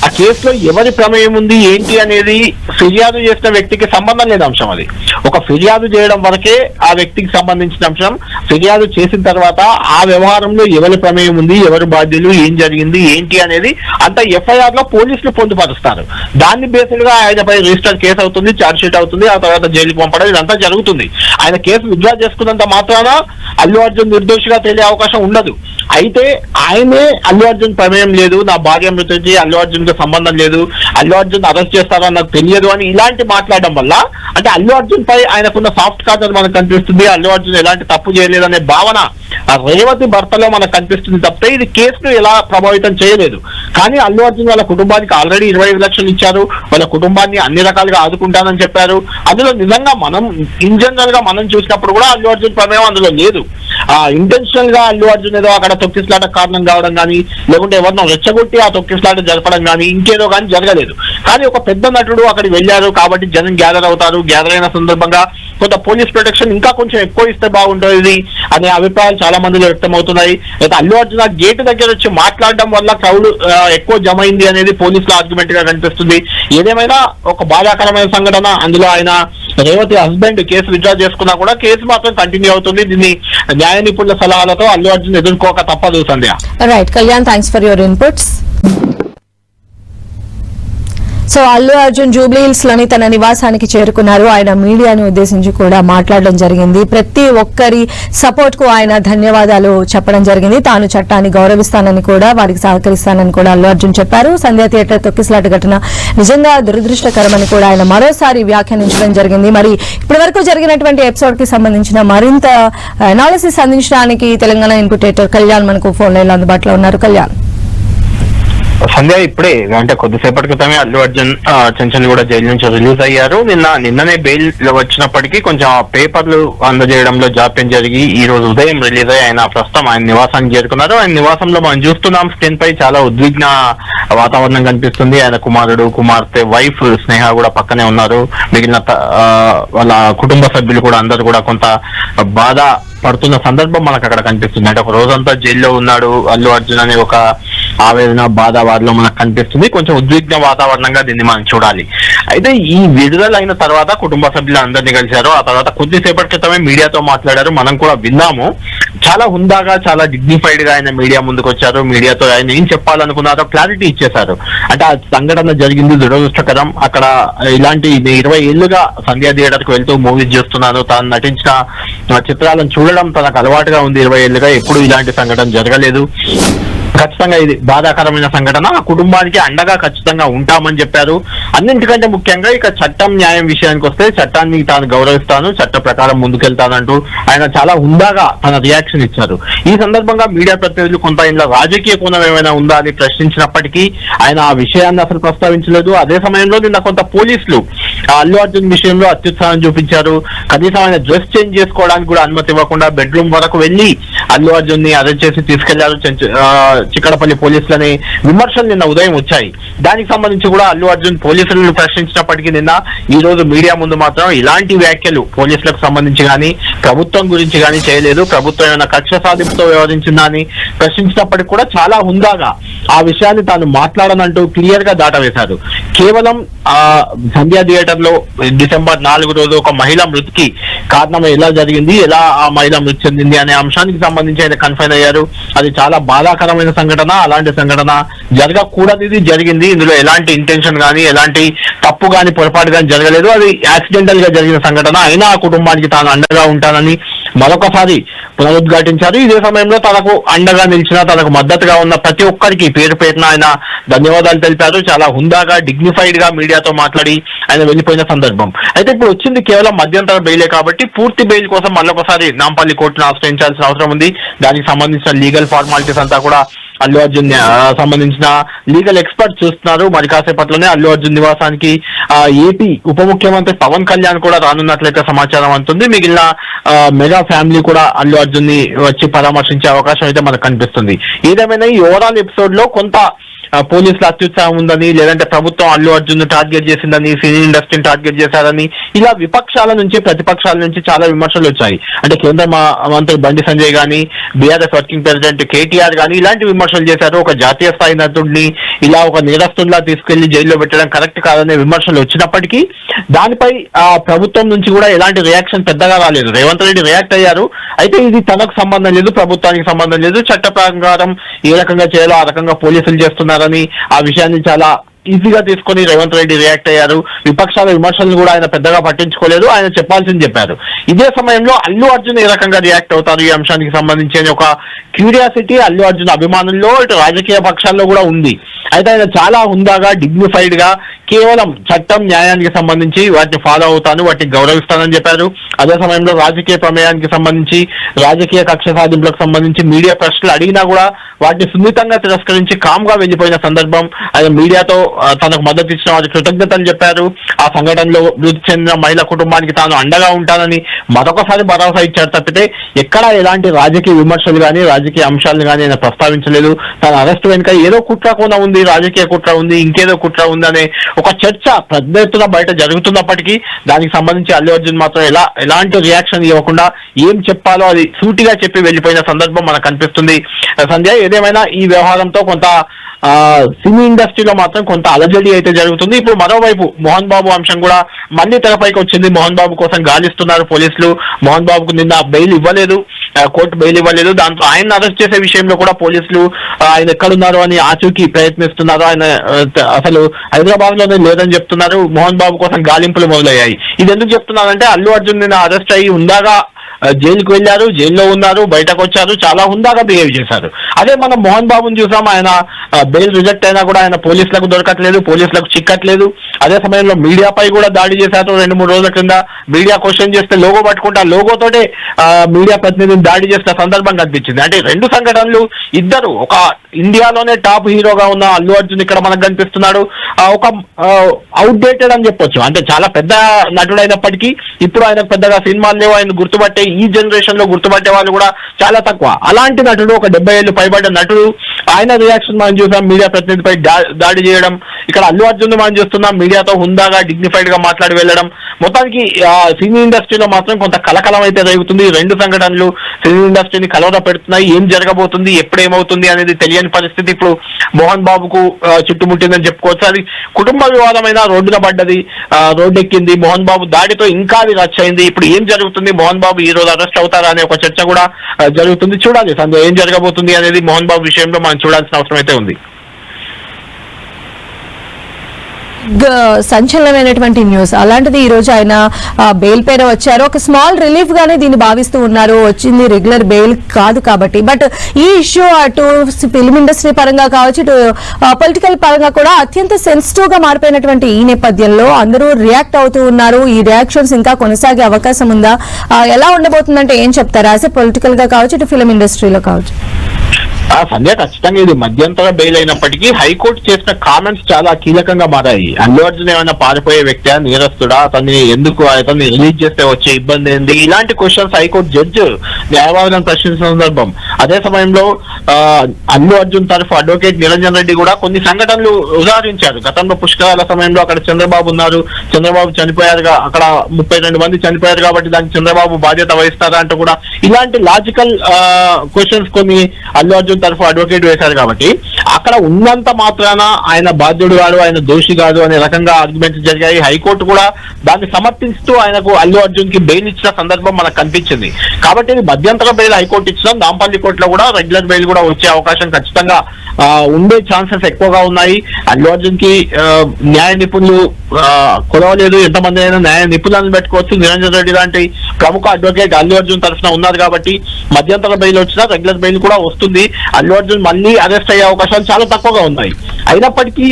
ఆ కేసులో ఎవరి ప్రమేయం ఉంది ఏంటి అనేది ఫిర్యాదు చేసిన వ్యక్తికి సంబంధం లేని అంశం అది. ఒక ఫిర్యాదు చేయడం వరకే ఆ వ్యక్తికి సంబంధించిన అంశం. ఫిర్యాదు చేసిన తర్వాత ఆ వ్యవహారంలో ఎవరి ప్రమేయం ఉంది ఎవరి బాధ్యులు ఏం జరిగింది ఏంటి అనేది అంత ఎఫ్ఐఆర్లో పోలీసులు పొందుపరుస్తారు. దాన్ని బేసిడ్గా ఆయనపై రిజిస్టర్ కేసు అవుతుంది ఛార్జ్ షీట్ అవుతుంది ఆ తర్వాత జైలుకి పంపడం ఇదంతా జరుగుతుంది. ఆయన కేసు విత్డ్రా చేసుకున్నంత మాత్రాన అల్లు అర్జున్ నిర్దోషిగా తేలే అవకాశం ఉండదు. అయితే ఆయనే అల్లు అర్జున్ ప్రమేయం లేదు నా భార్య మృతికి అల్లు అర్జున్కు సంబంధం లేదు అల్లు అర్జున్ అరెస్ట్ చేస్తారని నాకు తెలియదు అని ఇలాంటి మాట్లాడడం వల్ల అంటే అల్లు అర్జున్ పై ఆయనకున్న సాఫ్ట్ కార్నర్ మనకు కనిపిస్తుంది అల్లు అర్జున్ ఎలాంటి తప్పు చేయలేదనే భావన రేవతి భర్తలో మనకు కనిపిస్తుంది తప్పితే ఇది కేసును ఎలా ప్రభావితం చేయలేదు. కానీ అల్లు అర్జున్ వాళ్ళ కుటుంబానికి ఆల్రెడీ ఇరవై ఐదు లక్షలు ఇచ్చారు వాళ్ళ కుటుంబాన్ని అన్ని రకాలుగా ఆదుకుంటానని చెప్పారు. అందులో నిజంగా మనం ఇన్ జనరల్గా మనం చూసినప్పుడు కూడా అల్లు అర్జున్ ప్రమేయం అందులో లేదు. ఆ ఇంటెన్షనల్గా అల్లు అర్జున్ ఏదో అక్కడ తొక్కిసలాట కారణం కావడం కానీ లేకుంటే ఎవరినో రెచ్చగొట్టి ఆ తొక్కిసలాట జరపడం కానీ ఇంకేదో కానీ జరగలేదు. కానీ ఒక పెద్ద నటుడు అక్కడికి వెళ్ళారు కాబట్టి జనం గ్యాదర్ అవుతారు. గ్యాదర్ అయిన సందర్భంగా కొంత పోలీస్ ప్రొటెక్షన్ ఇంకా కొంచెం ఎక్కువ ఇస్తే బాగుంటుంది అనే అభిప్రాయాలు చాలా మందిలో వ్యక్తమవుతున్నాయి. అయితే అల్లు అర్జున గేట్ దగ్గర వచ్చి మాట్లాడడం వల్ల క్రౌడ్ ఎక్కువ జమ అయింది అనేది పోలీసుల ఆర్గ్యుమెంట్గా కనిపిస్తుంది. ఏదేమైనా ఒక బాధాకరమైన సంఘటన అందులో ఆయన రేవతి హస్బెండ్ కేసు విత్డ్రా చేసుకున్నా కూడా కేసు మాత్రం కంటిన్యూ అవుతుంది. దీన్ని న్యాయ నిపుణుల సలహాలతో అల్లు అర్జున్ ఎదుర్కోక తప్పదు Sandhya. Right Kalyan thanks for your inputs so Allu Arjun Jubilee హిల్స్లోని తన నివాసానికి చేరుకున్నారు. ఆయన మీడియాను ఉద్దేశించి కూడా మాట్లాడడం జరిగింది. ప్రతి ఒక్కరి సపోర్ట్కు ఆయన ధన్యవాదాలు చెప్పడం జరిగింది. తాను చట్టాన్ని గౌరవిస్తానని కూడా వారికి సహకరిస్తానని కూడా అల్లు అర్జున్ చెప్పారు. సంధ్యా థియేటర్ తొక్కిసలాట ఘటన నిజంగా దురదృష్టకరమని కూడా ఆయన మరోసారి వ్యాఖ్యానించడం జరిగింది. మరి ఇప్పటి వరకు జరిగినటువంటి ఎపిసోడ్కి సంబంధించిన మరింత అనాలిసిస్ అందించడానికి తెలంగాణ ఇన్పుటేటర్ కళ్యాణ్ మనకు ఫోన్ లైన్ అందుబాటులో ఉన్నారు. కళ్యాణ్. సంధ్య ఇప్పుడే అంటే కొద్దిసేపటి క్రితమే అల్లు అర్జున్ చెంచన్ కూడా జైలు నుంచి రిలీజ్ అయ్యారు. నిన్న నిన్ననే బెయిల్ వచ్చినప్పటికీ కొంచెం ఆ పేపర్లు అందజేయడంలో జాప్యం జరిగి ఈ రోజు ఉదయం రిలీజ్ అయ్యి ఆయన ప్రస్తుతం ఆయన నివాసానికి చేరుకున్నారు. ఆయన నివాసంలో మనం చూస్తున్నాం స్క్రీన్ పై చాలా ఉద్విగ్న వాతావరణం కనిపిస్తుంది. ఆయన కుమారుడు కుమార్తె వైఫ్ స్నేహ కూడా పక్కనే ఉన్నారు. మిగిలిన త- వాళ్ళ కుటుంబ సభ్యులు కూడా అందరూ కూడా కొంత బాధ పడుతున్న సందర్భం మనకు అక్కడ కనిపిస్తుంది. అంటే ఒక రోజంతా జైల్లో ఉన్నాడు అల్లు అర్జున్ అనే ఒక ఆవేదన బాధ వారిలో మనకు కనిపిస్తుంది. కొంచెం ఉద్విగ్న వాతావరణంగా దీన్ని మనం చూడాలి. అయితే ఈ విడుదల అయిన తర్వాత కుటుంబ సభ్యులు అందరినీ కలిశారు. ఆ తర్వాత కొద్దిసేపటి క్రితమే మీడియాతో మాట్లాడారు. మనం కూడా విన్నాము. చాలా హుందాగా చాలా డిగ్నిఫైడ్గా ఆయన మీడియా ముందుకు వచ్చారు మీడియాతో ఆయన ఏం చెప్పాలనుకున్నారో క్లారిటీ ఇచ్చేశారు. అంటే ఆ సంఘటన జరిగింది దురదృష్టకరం. అక్కడ ఇలాంటి ఇరవై ఏళ్ళుగా సంధ్యా థియేటర్కు వెళ్తూ మూవీస్ చేస్తున్నాను. తాను నటించిన చిత్రాలను చూడడం తనకు అలవాటుగా ఉంది. ఇరవై ఏళ్ళుగా ఎప్పుడు ఇలాంటి సంఘటన జరగలేదు. ఖచ్చితంగా ఇది బాధాకరమైన సంఘటన. కుటుంబానికి అండగా ఖచ్చితంగా ఉంటామని చెప్పారు. అన్నింటికంటే ముఖ్యంగా ఇక చట్టం న్యాయం విషయానికి వస్తే చట్టాన్ని తాను గౌరవిస్తాను చట్ట ప్రకారం ముందుకెళ్తానంటూ ఆయన చాలా హుందాగా తన రియాక్షన్ ఇచ్చారు. ఈ సందర్భంగా మీడియా ప్రతినిధులు కొంత ఇంట్లో రాజకీయ కోణం ఏమైనా ఉందా అని ప్రశ్నించినప్పటికీ ఆయన ఆ విషయాన్ని అసలు ప్రస్తావించలేదు. అదే సమయంలో నిన్న కొంత పోలీసులు అల్లు అర్జున్ విషయంలో అత్యుత్సాహం చూపించారు. కనీసం ఆయన డ్రెస్ చేంజ్ చేసుకోవడానికి కూడా అనుమతి ఇవ్వకుండా బెడ్రూమ్ వరకు వెళ్ళి అల్లు అర్జున్ని అరెస్ట్ చేసి తీసుకెళ్ళారు చిక్కడపల్లి పోలీసులని విమర్శలు నిన్న ఉదయం వచ్చాయి. దానికి సంబంధించి కూడా అల్లు అర్జున్ పోలీసులను ప్రశ్నించినప్పటికీ నిన్న ఈ రోజు మీడియా ముందు మాత్రం ఇలాంటి వ్యాఖ్యలు పోలీసులకు సంబంధించి కానీ ప్రభుత్వం గురించి కానీ చేయలేదు. ప్రభుత్వం ఏమైనా కక్ష సాధింపుతో వ్యవహరించిందా అని ప్రశ్నించినప్పటికీ కూడా చాలా హుందాగా ఆ విషయాన్ని తాను మాట్లాడనంటూ క్లియర్గా దాటవేశారు కేవలం ఆ సంధ్యా థియేటర్లో డిసెంబర్ నాలుగు రోజు ఒక మహిళ మృతికి కారణం ఎలా జరిగింది ఎలా ఆ మహిళ మృతి చెందింది అనే అంశానికి సంబంధించి ఆయన కన్ఫైన్ అయ్యారు. అది చాలా బాధాకరమైన సంఘటన. అలాంటి సంఘటన జరగకూడదు జరిగింది. ఇందులో ఎలాంటి ఇంటెన్షన్ కానీ ఎలాంటి తప్పు కానీ పొరపాటు కానీ జరగలేదు. అది యాక్సిడెంటల్గా జరిగిన సంఘటన. అయినా ఆ కుటుంబానికి తాను అండగా ఉంటానని మరొకసారి పునరుద్ఘాటించారు. ఇదే సమయంలో తనకు అండగా నిలిచిన తనకు మద్దతుగా ఉన్న ప్రతి ఒక్కరికి పేరు పేరున ఆయన ధన్యవాదాలు తెలిపారు. చాలా హుందాగా డిగ్నిఫైడ్గా మీడియాతో మాట్లాడి ఆయన వెళ్ళిపోయిన సందర్భం. అయితే ఇప్పుడు వచ్చింది కేవలం మధ్యంతర బెయిలే కాబట్టి పూర్తి బెయిల్ కోసం మళ్ళీ ఒకసారి నాంపల్లి కోర్టును ఆశ్రయించాల్సిన అవసరం ఉంది. దానికి సంబంధించిన లీగల్ ఫార్మాలిటీస్ అంతా కూడా అల్లు అర్జున్ సంబంధించిన లీగల్ ఎక్స్పర్ట్ చూస్తున్నారు. మరి కాసేపట్లోనే అల్లు అర్జున్ నివాసానికి ఏపీ ఉప ముఖ్యమంత్రి పవన్ కళ్యాణ్ కూడా రానున్నట్లయితే సమాచారం అంటుంది మిగిలిన మెగా ఫ్యామిలీ కూడా అల్లు అర్జున్ని వచ్చి పరామర్శించే అవకాశం అయితే మనకు కనిపిస్తుంది. ఏదేమైనా ఈ ఓవరాల్ ఎపిసోడ్లో కొంత పోలీసుల అత్యుత్సాహం ఉందని లేదంటే ప్రభుత్వం అల్లు అర్జున్ టార్గెట్ చేసిందని సినీ ఇండస్ట్రీని టార్గెట్ చేశారని ఇలా విపక్షాల నుంచి ప్రతిపక్షాల నుంచి చాలా విమర్శలు వచ్చాయి. అంటే కేంద్ర మా- మంత్రి బండి సంజయ్ గాని బీఆర్ఎస్ వర్కింగ్ ప్రెసిడెంట్ కేటీఆర్ గాని ఇలాంటి విమర్శలు చేశారు. ఒక జాతీయ స్థాయి నటుడిని ఇలా ఒక నిరస్తుల్లా తీసుకెళ్ళి జైల్లో పెట్టడం కరెక్ట్ కాదనే విమర్శలు వచ్చినప్పటికీ దానిపై ఆ ప్రభుత్వం నుంచి కూడా ఎలాంటి రియాక్షన్ పెద్దగా రాలేదు. రేవంత్ రెడ్డి రియాక్ట్ అయ్యారు. అయితే ఇది తనకు సంబంధం లేదు ప్రభుత్వానికి సంబంధం లేదు. చట్ట ప్రకారం ఏ రకంగా చేయాలో ఆ రకంగా పోలీసులు చేస్తున్నారు. చేస్తున్నారని ఆ విషయాన్ని చాలా ఈజీగా తీసుకొని రేవంత్ రెడ్డి రియాక్ట్ అయ్యారు. విపక్షాల విమర్శలను కూడా ఆయన పెద్దగా పట్టించుకోలేదు. ఆయన చెప్పాల్సింది చెప్పారు. ఇదే సమయంలో అల్లు అర్జున్ ఏ రకంగా రియాక్ట్ అవుతారు ఈ అంశానికి సంబంధించి అని ఒక క్యూరియాసిటీ అల్లు అర్జున్ అభిమానుల్లో ఇటు రాజకీయ పక్షాల్లో కూడా ఉంది. అయితే ఆయన చాలా హుందాగా డిగ్నిఫైడ్గా కేవలం చట్టం న్యాయానికి సంబంధించి వాటిని ఫాలో అవుతాను వాటిని గౌరవిస్తానని చెప్పారు. అదే సమయంలో రాజకీయ ప్రమేయానికి సంబంధించి రాజకీయ కక్ష సాధింపులకు సంబంధించి మీడియా ప్రశ్నలు అడిగినా కూడా వాటిని సున్నితంగా తిరస్కరించి కామ్గా వెళ్ళిపోయిన సందర్భం ఆయన మీడియాతో తనకు మద్దతు ఇచ్చిన వారికి కృతజ్ఞతలు చెప్పారు. ఆ సంఘటనలో మృతి చెందిన మహిళ కుటుంబానికి తాను అండగా ఉంటానని మరొకసారి భరోసా ఇచ్చారు తప్పితే ఎక్కడా ఎలాంటి రాజకీయ విమర్శలు కానీ రాజకీయ అంశాలను కానీ ఆయన ప్రస్తావించలేదు. తన అరెస్ట్ వెనుక ఏదో కుట్ర కూడా ఉంది రాజకీయ కుట్ర ఉంది ఇంకేదో కుట్ర ఉంది అనే ఒక చర్చ పెద్ద ఎత్తున బయట జరుగుతున్నప్పటికీ దానికి సంబంధించి అల్లు అర్జున్ మాత్రం ఎలా ఎలాంటి రియాక్షన్ ఇవ్వకుండా ఏం చెప్పాలో అది సూటిగా చెప్పి వెళ్ళిపోయిన సందర్భం మనకు కనిపిస్తుంది. సంధ్య ఏదేమైనా ఈ వ్యవహారంతో కొంత సినీ ఇండస్ట్రీలో మాత్రం కొంత అలజడి అయితే జరుగుతుంది. ఇప్పుడు మరోవైపు మోహన్ బాబు అంశం కూడా మళ్ళీ తెరపైకి వచ్చింది. మోహన్ బాబు కోసం గాలిస్తున్నారు పోలీసులు. మోహన్ బాబుకు నిన్న బెయిల్ ఇవ్వలేదు. కోర్టు బెయిల్ ఇవ్వలేదు. దాంతో ఆయన అరెస్ట్ చేసే విషయంలో కూడా పోలీసులు ఆయన ఎక్కడున్నారు అని ఆచూకీ ప్రయత్నిస్తున్నారు. ఆయన అసలు హైదరాబాద్లోనే లేదని చెప్తున్నారు. మోహన్ బాబు కోసం గాలింపులు మొదలయ్యాయి. ఇది ఎందుకు చెప్తున్నారంటే అల్లు అర్జున్ నిన్న అరెస్ట్ అయ్యి ఉందాగా జైలుకు వెళ్ళారు జైల్లో ఉన్నారు బయటకు వచ్చారు చాలా హుందాగా బిహేవ్ చేశారు. అదే మనం మోహన్ బాబుని చూసాం ఆయన బెయిల్ రిజెక్ట్ అయినా కూడా ఆయన పోలీసులకు దొరకట్లేదు పోలీసులకు చిక్కట్లేదు. అదే సమయంలో మీడియాపై కూడా దాడి చేశారు రెండు మూడు రోజుల కింద మీడియా క్వశ్చన్ చేస్తే లోగో పట్టుకుంటా లోగోతోటే మీడియా ప్రతినిధిని దాడి చేసిన సందర్భం కనిపించింది. అంటే రెండు సంఘటనలు ఇద్దరు ఒక ఇండియాలోనే టాప్ హీరోగా ఉన్న అల్లు అర్జున్ ఇక్కడ మనకు కనిపిస్తున్నాడు. ఒక అవుట్డేటెడ్ అని చెప్పొచ్చు. అంటే చాలా పెద్ద నటుడైనప్పటికీ ఇప్పుడు ఆయన పెద్దగా సినిమాలు లేవు ఆయన గుర్తుపట్టే ఈ జనరేషన్లో గుర్తుపట్టే వాళ్ళు కూడా చాలా తక్కువ. అలాంటి నటుడు ఒక డెబ్బై ఏళ్ళు పైబడ్డ నటుడు ఆయన రియాక్షన్ మనం చూసాం మీడియా ప్రతినిధిపై దా- దాడి చేయడం ఇక్కడ అల్లు అర్జున్ మనం చూస్తున్నాం మీడియాతో హుందాగా డిగ్నిఫైడ్గా మాట్లాడి వెళ్ళడం. మొత్తానికి సినీ ఇండస్ట్రీలో మాత్రం కొంత కలకలం అయితే జరుగుతుంది. రెండు సంఘటనలు సినీ ఇండస్ట్రీని కలవర పెడుతున్నాయి. ఏం జరగబోతుంది ఎప్పుడేమవుతుంది అనేది తెలియని పరిస్థితి ఇప్పుడు మోహన్ బాబుకు చుట్టుముట్టిందని చెప్పుకోవచ్చు. అది కుటుంబ వివాదమైన రోడ్డున పడ్డది రోడ్డెక్కింది రోడ్డు ఎక్కింది మోహన్ బాబు దాడితో ఇంకా అది రచ్చ అయింది ఇప్పుడు ఏం జరుగుతుంది మోహన్ బాబు ఈ రోజు అరెస్ట్ అవుతారా అనే ఒక చర్చ కూడా జరుగుతుంది. చూడాలి సంధ్య ఏం జరగబోతుంది అనేది మోహన్ బాబు విషయంలో మనం చూడాల్సిన అవసరం అయితే ఉంది గ- సంచలనమైనటువంటి న్యూస్. అలాంటిది ఈ రోజు ఆయన బెయిల్ పేరు వచ్చారు. ఒక స్మాల్ రిలీఫ్ గానే దీన్ని భావిస్తూ ఉన్నారు. వచ్చింది రెగ్యులర్ బెయిల్ కాదు కాబట్టి. బట్ ఈ ఇష్యూ అటు ఫిల్మ్ ఇండస్ట్రీ పరంగా కావచ్చు ఇటు పొలిటికల్ పరంగా కూడా అత్యంత సెన్సిటివ్గా మారిపోయినటువంటి ఈ నేపథ్యంలో అందరూ రియాక్ట్ అవుతూ ఉన్నారు. ఈ రియాక్షన్స్ ఇంకా కొనసాగే అవకాశం ఉందా? ఎలా ఉండబోతుందంటే ఏం చెప్తారు? యాజ్ ఎ పొలిటికల్గా కావచ్చు ఇటు ఫిల్మ్ ఇండస్ట్రీలో కావచ్చు. ఆ సంధ్య ఖచ్చితంగా ఇది మధ్యంతర బెయిల్ అయినప్పటికీ హైకోర్టు చేసిన కామెంట్స్ చాలా కీలకంగా మారాయి. అల్లు అర్జున్ ఏమైనా పారిపోయే వ్యక్తి నేరస్తుడా అతన్ని ఎందుకు అతన్ని రిలీజ్ చేస్తే వచ్చే ఇబ్బంది ఏంది? ఇలాంటి క్వశ్చన్స్ హైకోర్టు జడ్జ్ న్యాయవాదులను ప్రశ్నించిన సందర్భం. అదే సమయంలో ఆ, అల్లు అర్జున్ తరఫు అడ్వకేట్ నిరంజన్ రెడ్డి కూడా కొన్ని సంఘటనలు ఉదాహరించారు. గతంలో పుష్కరాల సమయంలో అక్కడ చంద్రబాబు ఉన్నారు. చంద్రబాబు చనిపోయారుగా అక్కడ ముప్పై రెండు మంది చనిపోయారు కాబట్టి దానికి చంద్రబాబు బాధ్యత వహిస్తారా అంటూ కూడా ఇలాంటి లాజికల్ క్వశ్చన్స్ కొన్ని అల్లు అర్జున్ తరఫు అడ్వకేట్ వేశారు కాబట్టి అక్కడ ఉన్నంత మాత్రాన ఆయన బాధ్యుడు కాదు ఆయన దోషి కాదు అనే రకంగా ఆర్గ్యుమెంట్స్ జరిగాయి. హైకోర్టు కూడా దాన్ని సమర్థిస్తూ ఆయనకు అల్లు అర్జున్కి బెయిల్ ఇచ్చిన సందర్భం మనకు కనిపించింది. కాబట్టి ఇది మధ్యంతర బెయిల్ హైకోర్టు ఇచ్చిన. నాంపల్లి కోర్టులో కూడా రెగ్యులర్ బెయిల్ కూడా వచ్చే అవకాశం ఖచ్చితంగా ఉండే ఛాన్సెస్ ఎక్కువగా ఉన్నాయి. అల్లు అర్జున్కి న్యాయ నిపుణులు కొలవలేదు. ఎంతమంది అయినా న్యాయ నిపుణులను పెట్టుకోవచ్చు. నిరంజన్ రెడ్డి లాంటి ప్రముఖ అడ్వకేట్ అల్లు అర్జున్ తరఫున ఉన్నారు కాబట్టి మధ్యంతర బెయిల్ వచ్చినా రెగ్యులర్ బెయిల్ కూడా వస్తుంది. అల్లు అర్జున్ మళ్ళీ అరెస్ట్ అయ్యే అవకాశాలు చాలా తక్కువగా ఉన్నాయి. అయినప్పటికీ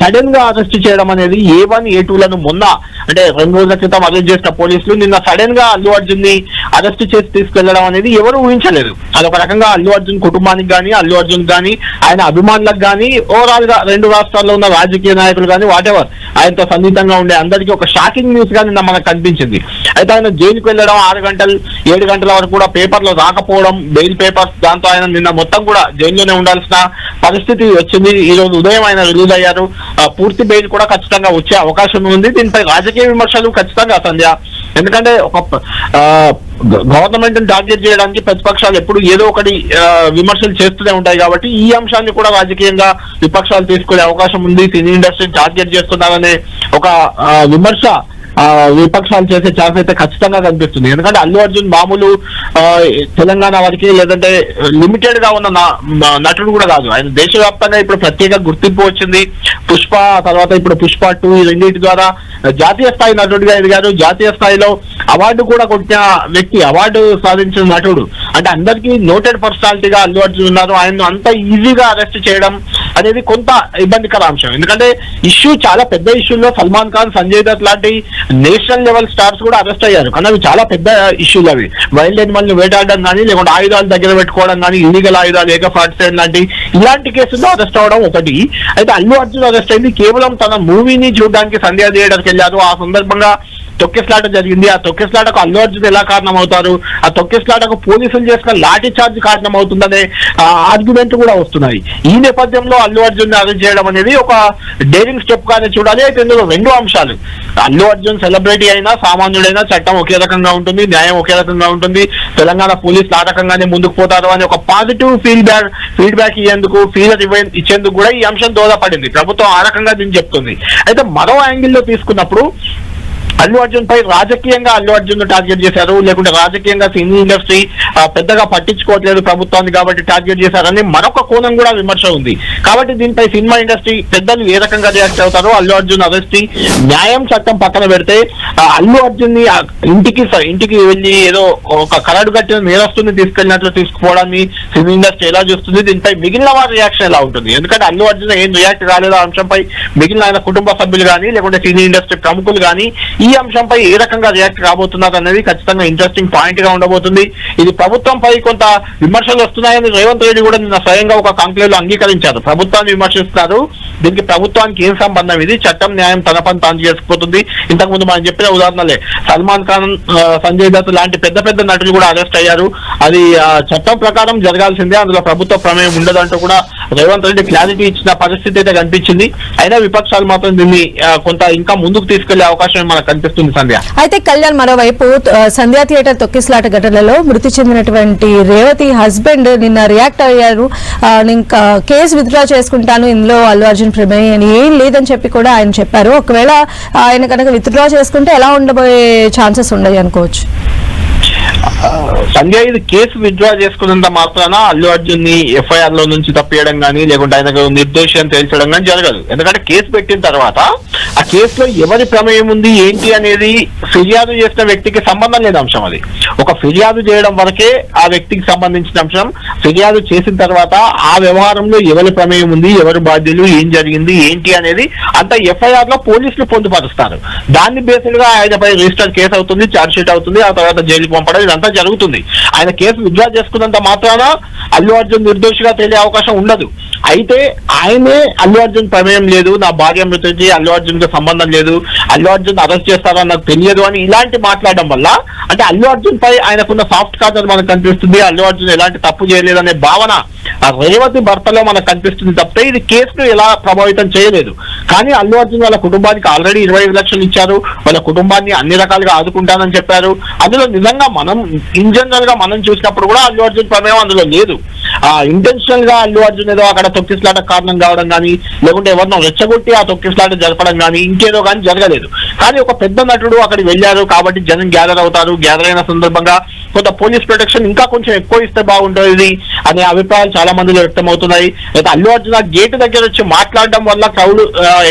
సడన్గా అరెస్ట్ చేయడం అనేది ఏ వన్ ఏ టూలను మొన్న అంటే రెండు రోజుల క్రితం అరెస్ట్ చేసిన పోలీసులు నిన్న సడన్గా అల్లు అర్జున్ని అరెస్ట్ చేసి తీసుకెళ్ళడం అనేది ఎవరు ఊహించలేదు. అదొక రకంగా అల్లు అర్జున్ కుటుంబానికి కానీ అల్లు అర్జున్ కానీ ఆయన అభిమానులకు కానీ ఓవరాల్గా రెండు రాష్ట్రాల్లో ఉన్న రాజకీయ నాయకులు కానీ వాటెవర్ ఆయనతో సన్నిహితంగా ఉండే అందరికీ ఒక షాకింగ్ న్యూస్గా నిన్న మనకు కనిపించింది. అయితే ఆయన జైలుకి వెళ్ళడం ఆరు గంటలు ఏడు గంటల వరకు కూడా పేపర్లో రాకపోవడం బెయిల్ పేపర్స్ దాంతో ఆయన నిన్న మొత్తం కూడా జైల్లోనే ఉండాల్సిన పరిస్థితి వచ్చింది. ఈ రోజు ఉదయం ఆయన రిలీజ్ అయ్యారు పూర్తి బెయిల్ కూడా ఖచ్చితంగా వచ్చే అవకాశం ఉంది. దీనిపై రాజకీయ విమర్శలు ఖచ్చితంగా సంధ్య. ఎందుకంటే ఒక గవర్నమెంట్ టార్గెట్ చేయడానికి ప్రతిపక్షాలు ఎప్పుడు ఏదో ఒకటి విమర్శలు చేస్తూనే ఉంటాయి కాబట్టి ఈ అంశాన్ని కూడా రాజకీయంగా విపక్షాలు తీసుకునే అవకాశం ఉంది. సినీ ఇండస్ట్రీని టార్గెట్ చేస్తున్నారనే ఒక విమర్శ విపక్షాలు చేసే ఛాన్స్ అయితే ఖచ్చితంగా కనిపిస్తుంది. ఎందుకంటే అల్లు అర్జున్ మామూలు తెలంగాణ వారికి లేదంటే లిమిటెడ్గా ఉన్న నటుడు కూడా కాదు. ఆయన దేశవ్యాప్తంగా ఇప్పుడు ప్రత్యేక గుర్తింపు వచ్చింది. పుష్ప తర్వాత ఇప్పుడు పుష్ప టూ ఈ రెండింటి ద్వారా జాతీయ స్థాయి నటుడిగా ఎదిగారు. జాతీయ స్థాయిలో అవార్డు కూడా కొట్టిన వ్యక్తి అవార్డు సాధించిన నటుడు. అంటే అందరికీ నోటెడ్ పర్సనాలిటీగా అల్లు అర్జున్ ఉన్నారు. ఆయన అంత ఈజీగా అరెస్ట్ చేయడం అనేది కొంత ఇబ్బందికర అంశం. ఎందుకంటే ఇష్యూ చాలా పెద్ద ఇష్యూలో సల్మాన్ ఖాన్ సంజయ్ దత్ లాంటి నేషనల్ లెవెల్ స్టార్స్ కూడా అరెస్ట్ అయ్యారు. కానీ అవి చాలా పెద్ద ఇష్యూలు అవి. వైల్డ్ యానిమల్ వేటాడడం కానీ లేకుంటే ఆయుధాలు దగ్గర పెట్టుకోవడం కానీ ఇల్లీగల్ ఆయుధాలు ఏక ఫార్టీ లాంటి ఇలాంటి కేసుల్లో అరెస్ట్ అవడం ఒకటి. అయితే అల్లు అర్జున్ అరెస్ట్ అయింది. కేవలం తన మూవీని చూడడానికి సంధ్యా థియేటర్కి వెళ్ళారు. ఆ సందర్భంగా తొక్కిస్లాట జరిగింది. ఆ తొక్కిస్లాటకు అల్లు అర్జున్ ఎలా కారణం అవుతారు ఆ తొక్కిస్లాటకు పోలీసులు చేసిన లాఠీ చార్జ్ కారణం అవుతుందనే ఆర్గ్యుమెంట్ కూడా వస్తున్నాయి. ఈ నేపథ్యంలో అల్లు అర్జున్ అరెస్ట్ చేయడం అనేది ఒక డేరింగ్ స్టెప్ గానే చూడాలి. అయితే ఇందులో రెండు అంశాలు. అల్లు అర్జున్ సెలబ్రిటీ అయినా సామాన్యుడైనా చట్టం ఒకే రకంగా ఉంటుంది న్యాయం ఒకే రకంగా ఉంటుంది. తెలంగాణ పోలీస్ నాటకంగానే ముందుకు పోతారు అని ఒక పాజిటివ్ ఫీడ్బ్యాక్ ఫీడ్బ్యాక్ ఇచ్చేందుకు ఫీలర్ ఇచ్చేందుకు కూడా ఈ అంశం దోహదపడింది. ప్రభుత్వం ఆ రకంగా దీన్ని చెప్తుంది. అయితే మరో యాంగిల్లో తీసుకున్నప్పుడు అల్లు అర్జున్ పై రాజకీయంగా అల్లు అర్జున్ టార్గెట్ చేశారు. లేకుంటే రాజకీయంగా సినీ ఇండస్ట్రీ పెద్దగా పట్టించుకోవట్లేదు ప్రభుత్వాన్ని కాబట్టి టార్గెట్ చేశారని మరొక కోణం కూడా విమర్శ ఉంది. కాబట్టి దీనిపై సినిమా ఇండస్ట్రీ పెద్దలు ఏ రకంగా రియాక్ట్ అవుతారో అల్లు అర్జున్ అరెస్ట్ న్యాయం చట్టం పక్కన పెడితే అల్లు అర్జున్ని ఇంటికి ఇంటికి వెళ్ళి ఏదో ఒక కరడు కట్టిన నేరస్తుని తీసుకెళ్ళినట్లు తీసుకుపోవడాన్ని సినీ ఇండస్ట్రీ ఎలా చూస్తుంది? దీనిపై మిగిలిన వారి రియాక్షన్ ఎలా ఉంటుంది? ఎందుకంటే అల్లు అర్జున్ ఏం రియాక్ట్ కాలేదో ఆ అంశంపై మిగిలిన ఆయన కుటుంబ సభ్యులు కానీ లేకుంటే సినీ ఇండస్ట్రీ ప్రముఖులు కానీ ఈ అంశంపై ఏ రకంగా రియాక్ట్ కాబోతున్నారు అనేది ఖచ్చితంగా ఇంట్రెస్టింగ్ పాయింట్గా ఉండబోతుంది. ఇది ప్రభుత్వంపై కొంత విమర్శలు వస్తున్నాయని రేవంత్ రెడ్డి కూడా నిన్న స్వయంగా ఒక కాంక్లేవ్లో అంగీకరించారు. ప్రభుత్వాన్ని విమర్శిస్తున్నారు. దీనికి ప్రభుత్వానికి ఏం సంబంధం? ఇది చట్టం న్యాయం తన పని తాను చేసుకుపోతుంది. ఇంతకు ముందు మనం చెప్పిన ఉదాహరణలే సల్మాన్ ఖాన్ సంజయ్ దత్ లాంటి పెద్ద పెద్ద నటులు కూడా అరెస్ట్ అయ్యారు. అది ఆ, చట్టం ప్రకారం జరగాల్సిందే. అందులో ప్రభుత్వ ప్రమేయం ఉండదంటూ కూడా రేవంత్ రెడ్డి క్లారిటీ ఇచ్చిన పరిస్థితి అయితే కనిపించింది. అయినా విపక్షాలు మాత్రం దీన్ని కొంత ఇంకా ముందుకు తీసుకెళ్ళే అవకాశం మనకు కనిపిస్తుంది సంధ్య. అయితే కళ్యాణ్ మరోవైపు సంధ్యా థియేటర్ తొక్కిసలాట ఘటనలో మృతి చెందినటువంటి రేవతి హస్బెండ్ నిన్న రియాక్ట్ అయ్యారు. నేను ఇంకా కేసు విత్డ్రా చేసుకుంటాను. ఇందులో అల్లు అర్జున్ ప్రమేయం ఏం లేదని చెప్పి కూడా ఆయన చెప్పారు. ఒకవేళ ఆయన కనుక విత్డ్రా చేసుకుంటే ఎలా ఉండబోయే ఛాన్సెస్ ఉండవు అనుకోవచ్చు? సంజయ్ ఇది కేసు విత్డ్రా చేసుకున్నంత మాత్రాన అల్లు అర్జున్ని ఎఫ్ఐఆర్లో నుంచి తప్పియడం కానీ లేకుంటే ఆయనకు నిర్దోషం తేల్చడం కానీ జరగదు. ఎందుకంటే కేసు పెట్టిన తర్వాత ఆ కేసులో ఎవరి ప్రమేయం ఉంది ఏంటి అనేది ఫిర్యాదు చేసిన వ్యక్తికి సంబంధం లేని అంశం అది. ఒక ఫిర్యాదు చేయడం వరకే ఆ వ్యక్తికి సంబంధించిన అంశం. ఫిర్యాదు చేసిన తర్వాత ఆ వ్యవహారంలో ఎవరి ప్రమేయం ఉంది ఎవరు బాధ్యులు ఏం జరిగింది ఏంటి అనేది అంత ఎఫ్ఐఆర్లో పోలీసులు పొందుపరుస్తారు. దాన్ని బేసిడ్గా ఆయనపై రిజిస్టర్ కేసు అవుతుంది ఛార్జ్ షీట్ అవుతుంది ఆ తర్వాత జైలుకి పంపడం ఇదంతా జరుగుతుంది. ఆయన కేసు విత్డ్రా చేసుకున్నంత మాత్రాన అల్లు అర్జున్ నిర్దోషిగా తేలే అవకాశం ఉండదు. అయితే ఆయనే అల్లు అర్జున్ ప్రమేయం లేదు నా భార్య మృతికి అల్లు అర్జున్కి సంబంధం లేదు అల్లు అర్జున్ అరెస్ట్ చేస్తారని నాకు తెలియదు అని ఇలాంటి మాట్లాడడం వల్ల అంటే అల్లు అర్జున్ పై ఆయనకున్న సాఫ్ట్ కార్నర్ మనకు కనిపిస్తుంది అల్లు అర్జున్ ఎలాంటి తప్పు చేయలేదనే భావన రేవతి భర్తలో మనకు కనిపిస్తుంది తప్పితే ఇది కేసును ఎలా ప్రభావితం చేయలేదు. కానీ అల్లు అర్జున్ వాళ్ళ కుటుంబానికి ఆల్రెడీ ఇరవై ఐదు లక్షలు ఇచ్చారు. వాళ్ళ కుటుంబాన్ని అన్ని రకాలుగా ఆదుకుంటానని చెప్పారు. అందులో నిజంగా మనం ఇన్ జనరల్గా మనం చూసినప్పుడు కూడా అల్లు అర్జున్ ప్రమేయం అందులో లేదు. ఆ ఇంటెన్షనల్గా అల్లు అర్జున్ ఏదో అక్కడ తొక్కిస్లాట కారణం కావడం కానీ లేకుంటే ఎవరినో రెచ్చగొట్టి ఆ తొక్కిస్లాట జరపడం కానీ ఇంకేదో కానీ జరగలేదు. కానీ ఒక పెద్ద నటుడు అక్కడికి వెళ్ళారు కాబట్టి జనం గ్యాదర్ అవుతారు. గ్యాదర్ అయిన సందర్భంగా కొంత పోలీస్ ప్రొటెక్షన్ ఇంకా కొంచెం ఎక్కువ ఇస్తే బాగుంటుంది అనే అభిప్రాయాలు చాలా మందిలో వ్యక్తం అవుతున్నాయి అయితే అల్లు అర్జున గేట్ దగ్గర వచ్చి మాట్లాడడం వల్ల క్రౌడ్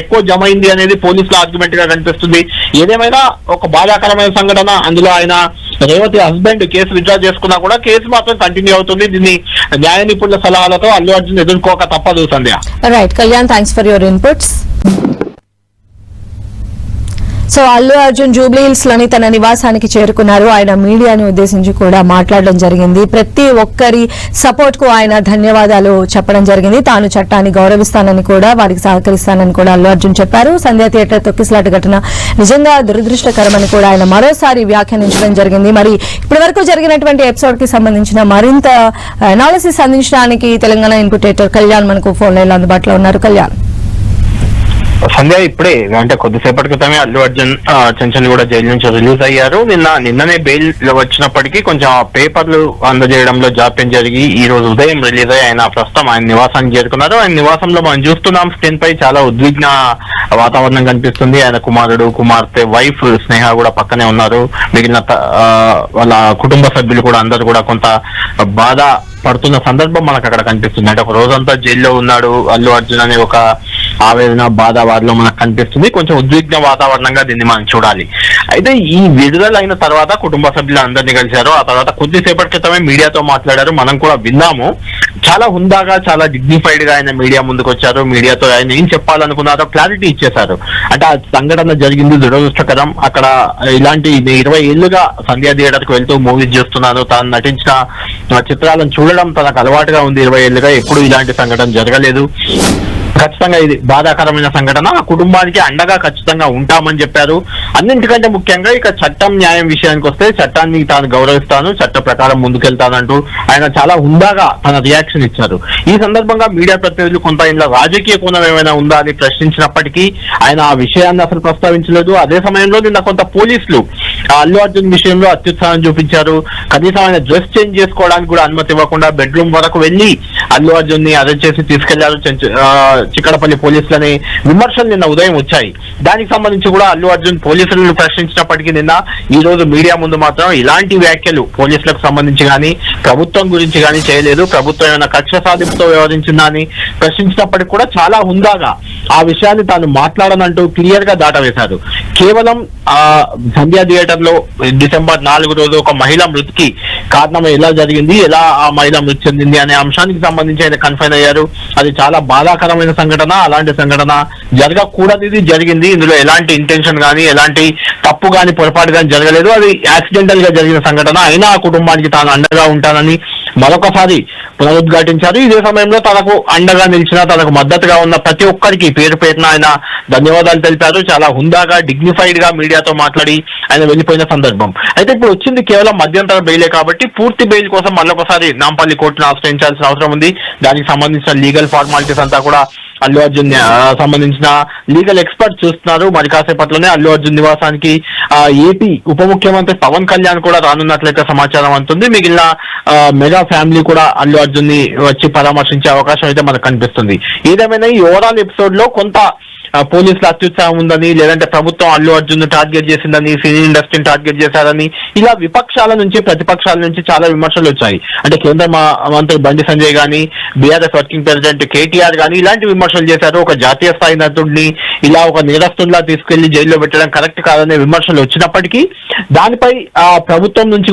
ఎక్కువ జమ అయింది అనేది పోలీసుల ఆర్గ్యుమెంట్గా కనిపిస్తుంది. ఏదేమైనా ఒక బాధాకరమైన సంఘటన అందులో ఆయన రేవతి హస్బెండ్ కేసు విత్డ్రా చేసుకున్నా కూడా కేసు మాత్రం కంటిన్యూ అవుతుంది. దీన్ని న్యాయ నిపుణుల సలహాలతో అల్లు అర్జున్ ఎదుర్కోక తప్పదు Sandhya. Right Kalyan thanks for your inputs so Allu Arjun జూబ్లీహిల్స్లోని లోని తన నివాసానికి చేరుకున్నారు. ఆయన మీడియాను ఉద్దేశించి కూడా మాట్లాడడం జరిగింది. ప్రతి ఒక్కరి సపోర్ట్కు ఆయన ధన్యవాదాలు చెప్పడం జరిగింది. తాను చట్టాన్ని గౌరవిస్తానని కూడా వారికి సహకరిస్తానని కూడా అల్లు అర్జున్ చెప్పారు. సంధ్యా థియేటర్ తొక్కిసలాట ఘటన నిజంగా దురదృష్టకరమని కూడా ఆయన మరోసారి వ్యాఖ్యానించడం జరిగింది. మరి ఇప్పటి వరకు జరిగినటువంటి ఎపిసోడ్కి సంబంధించిన మరింత అనాలిసిస్ అందించడానికి తెలంగాణ ఇన్పుటేటర్ కళ్యాణ్ మనకు ఫోన్ లైన్లో అందుబాటులో ఉన్నారు. కళ్యాణ్. సంధ్య ఇప్పుడే అంటే కొద్దిసేపటి క్రితమే అల్లు అర్జున్ చెంచన్ కూడా జైలు నుంచి రిలీజ్ అయ్యారు. నిన్న నిన్ననే బెయిల్ వచ్చినప్పటికీ కొంచెం పేపర్లు అందజేయడంలో జాప్యం జరిగి ఈ రోజు ఉదయం రిలీజ్ అయ్యి ఆయన ప్రస్తుతం ఆయన నివాసానికి చేరుకున్నారు. ఆయన నివాసంలో మనం చూస్తున్నాం స్క్రీన్ పై చాలా ఉద్విగ్న వాతావరణం కనిపిస్తుంది. ఆయన కుమారుడు కుమార్తె వైఫ్ స్నేహ కూడా పక్కనే ఉన్నారు. మిగిలిన త- వాళ్ళ కుటుంబ సభ్యులు కూడా అందరూ కూడా కొంత బాధ పడుతున్న సందర్భం మనకు అక్కడ కనిపిస్తుంది. అంటే ఒక రోజంతా జైల్లో ఉన్నాడు అల్లు అర్జున్ అనే ఒక ఆవేదన బాధ వారిలో మనకు కనిపిస్తుంది. కొంచెం ఉద్విగ్న వాతావరణంగా దీన్ని మనం చూడాలి. అయితే ఈ విడుదల అయిన తర్వాత కుటుంబ సభ్యులు అందరినీ కలిశారు. ఆ తర్వాత కొద్దిసేపటి క్రితమే మీడియాతో మాట్లాడారు. మనం కూడా విన్నాము. చాలా హుందాగా చాలా డిగ్నిఫైడ్గా ఆయన మీడియా ముందుకు వచ్చారు మీడియాతో ఆయన ఏం చెప్పాలనుకున్నారో క్లారిటీ ఇచ్చేశారు. అంటే ఆ సంఘటన జరిగింది దురదృష్టకరం. అక్కడ ఇలాంటి ఇరవై ఏళ్ళుగా సంధ్యా థియేటర్కు వెళ్తూ మూవీస్ చేస్తున్నాను. తాను నటించిన చిత్రాలను చూడడం తనకు అలవాటుగా ఉంది. ఇరవై ఏళ్ళుగా ఎప్పుడు ఇలాంటి సంఘటన జరగలేదు. ఖచ్చితంగా ఇది బాధాకరమైన సంఘటన. ఆ కుటుంబానికి అండగా ఖచ్చితంగా ఉంటామని చెప్పారు. అన్నింటికంటే ముఖ్యంగా ఇక చట్టం న్యాయం విషయానికి వస్తే చట్టాన్ని తాను గౌరవిస్తాను చట్ట ప్రకారం ముందుకెళ్తానంటూ ఆయన చాలా హుందాగా తన రియాక్షన్ ఇచ్చారు. ఈ సందర్భంగా మీడియా ప్రతినిధులు కొంత ఇంట్లో రాజకీయ కోణం ఏమైనా ఉందా అని ప్రశ్నించినప్పటికీ ఆయన ఆ విషయాన్ని అసలు ప్రస్తావించలేదు. అదే సమయంలో నిన్న కొంత పోలీసులు అల్లు అర్జున్ విషయంలో అత్యుత్సాహం చూపించారు. కనీసం ఆయన డ్రెస్ చేంజ్ చేసుకోవడానికి కూడా అనుమతి ఇవ్వకుండా బెడ్రూమ్ వరకు వెళ్ళి అల్లు అర్జున్ని అరెస్ట్ చేసి తీసుకెళ్ళారు చిక్కడపల్లి పోలీసులని. విమర్శలు నిన్న ఉదయం వచ్చాయి. దానికి సంబంధించి కూడా అల్లు అర్జున్ పోలీసులను ప్రశ్నించినప్పటికీ నిన్న ఈ రోజు మీడియా ముందు మాత్రం ఇలాంటి వ్యాఖ్యలు పోలీసులకు సంబంధించి కానీ ప్రభుత్వం గురించి కానీ చేయలేదు. ప్రభుత్వం ఏమైనా కక్ష సాధింపుతో వ్యవహరించిందా అని ప్రశ్నించినప్పటికీ కూడా చాలా హుందాగా ఆ విషయాన్ని తాను మాట్లాడనంటూ క్లియర్గా దాటవేశారు కేవలం ఆ సంధ్యా థియేటర్లో డిసెంబర్ నాలుగు రోజు ఒక మహిళ మృతికి కారణం ఎలా జరిగింది ఎలా ఆ మహిళ మృతి చెందింది అనే అంశానికి సంబంధించి ఆయన కన్ఫైన్ అయ్యారు. అది చాలా బాధాకరమైన సంఘటన అలాంటి సంఘటన జరగకూడదు జరిగింది. ఇందులో ఎలాంటి ఇంటెన్షన్ కానీ ఎలాంటి తప్పు కానీ పొరపాటు కానీ జరగలేదు. అది యాక్సిడెంటల్గా జరిగిన సంఘటన. అయినా ఆ కుటుంబానికి తాను అండగా ఉంటానని మరొకసారి పునరుద్ఘాటించారు. ఇదే సమయంలో తనకు అండగా నిలిచిన తనకు మద్దతుగా ఉన్న ప్రతి ఒక్కరికి పేరు పేరున ఆయన ధన్యవాదాలు తెలిపారు. చాలా హుందాగా డిగ్నిఫైడ్గా మీడియాతో మాట్లాడి ఆయన వెళ్ళిపోయిన సందర్భం. అయితే ఇప్పుడు వచ్చింది కేవలం మధ్యంతర బెయిలే కాబట్టి పూర్తి బెయిల్ కోసం మరొకసారి నాంపల్లి కోర్టును ఆశ్రయించాల్సిన అవసరం ఉంది. దానికి సంబంధించిన లీగల్ ఫార్మాలిటీస్ అంతా కూడా అల్లు అర్జున్ సంబంధించిన లీగల్ ఎక్స్పర్ట్ చూస్తున్నారు. మరి కాసేపట్లోనే అల్లు అర్జున్ నివాసానికి ఏపీ ఉప ముఖ్యమంత్రి పవన్ కళ్యాణ్ కూడా రానున్నట్లయితే సమాచారం అంటుంది మిగిలిన మెగా ఫ్యామిలీ కూడా అల్లు అర్జున్ని వచ్చి పరామర్శించే అవకాశం అయితే మనకు కనిపిస్తుంది. ఏదేమైనా ఈ ఓవరాల్ ఎపిసోడ్లో కొంత పోలీసుల అత్యుత్సాహం ఉందని లేదంటే ప్రభుత్వం అల్లు అర్జున్ టార్గెట్ చేసిందని సినీ ఇండస్ట్రీని టార్గెట్ చేశారని ఇలా విపక్షాల నుంచి ప్రతిపక్షాల నుంచి చాలా విమర్శలు వచ్చాయి. అంటే కేంద్ర మంత్రి బండి సంజయ్ గాని బీఆర్ఎస్ వర్కింగ్ ప్రెసిడెంట్ కేటీఆర్ గాని ఇలాంటి విమర్శలు చేశారు. ఒక జాతీయ స్థాయి నటుడిని ఇలా ఒక నిరస్తుల్లా తీసుకెళ్ళి జైల్లో పెట్టడం కరెక్ట్ కాదనే విమర్శలు వచ్చినప్పటికీ దానిపై ఆ ప్రభుత్వం నుంచి